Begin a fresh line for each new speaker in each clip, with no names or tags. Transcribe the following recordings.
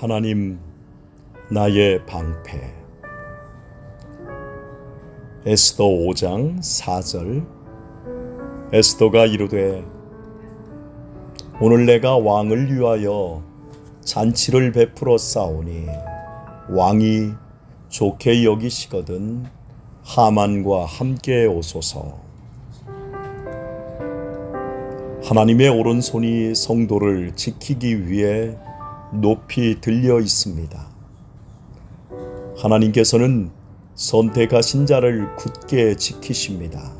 하나님 나의 방패. 에스더 5장 4절. 에스더가 이르되 오늘 내가 왕을 위하여 잔치를 베풀어 싸우니 왕이 좋게 여기시거든 하만과 함께 오소서. 하나님의 오른손이 성도를 지키기 위해 높이 들려 있습니다. 하나님께서는 선택하신 자를 굳게 지키십니다.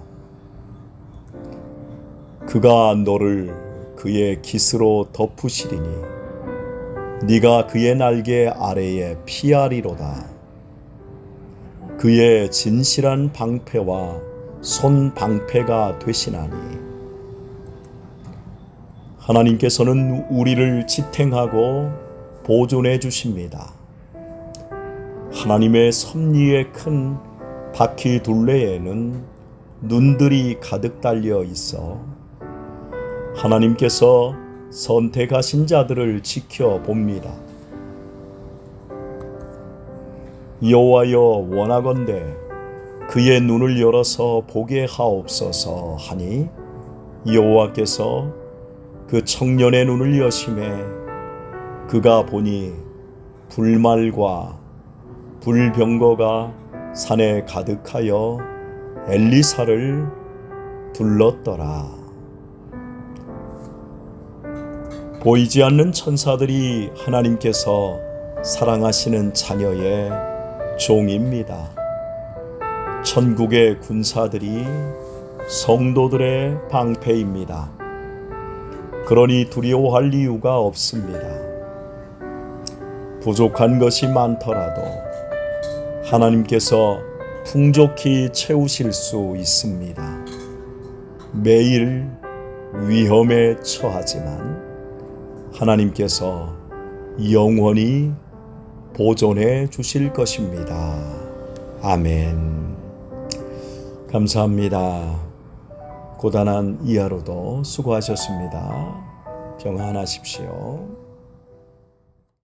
그가 너를 그의 깃으로 덮으시리니 네가 그의 날개 아래에 피하리로다. 그의 진실한 방패와 손 방패가 되시나니 하나님께서는 우리를 지탱하고 보존해 주십니다. 하나님의 섭리의 큰 바퀴 둘레에는 눈들이 가득 달려 있어 하나님께서 선택하신 자들을 지켜봅니다. 여호와여 원하건대 그의 눈을 열어서 보게 하옵소서 하니 여호와께서 그 청년의 눈을 여심해 그가 보니 불말과 불병거가 산에 가득하여 엘리사를 둘렀더라. 보이지 않는 천사들이 하나님께서 사랑하시는 자녀의 종입니다. 천국의 군사들이 성도들의 방패입니다. 그러니 두려워할 이유가 없습니다. 부족한 것이 많더라도 하나님께서 풍족히 채우실 수 있습니다. 매일 위험에 처하지만 하나님께서 영원히 보존해 주실 것입니다. 아멘. 감사합니다. 고단한 이하로도 수고하셨습니다. 평안하십시오.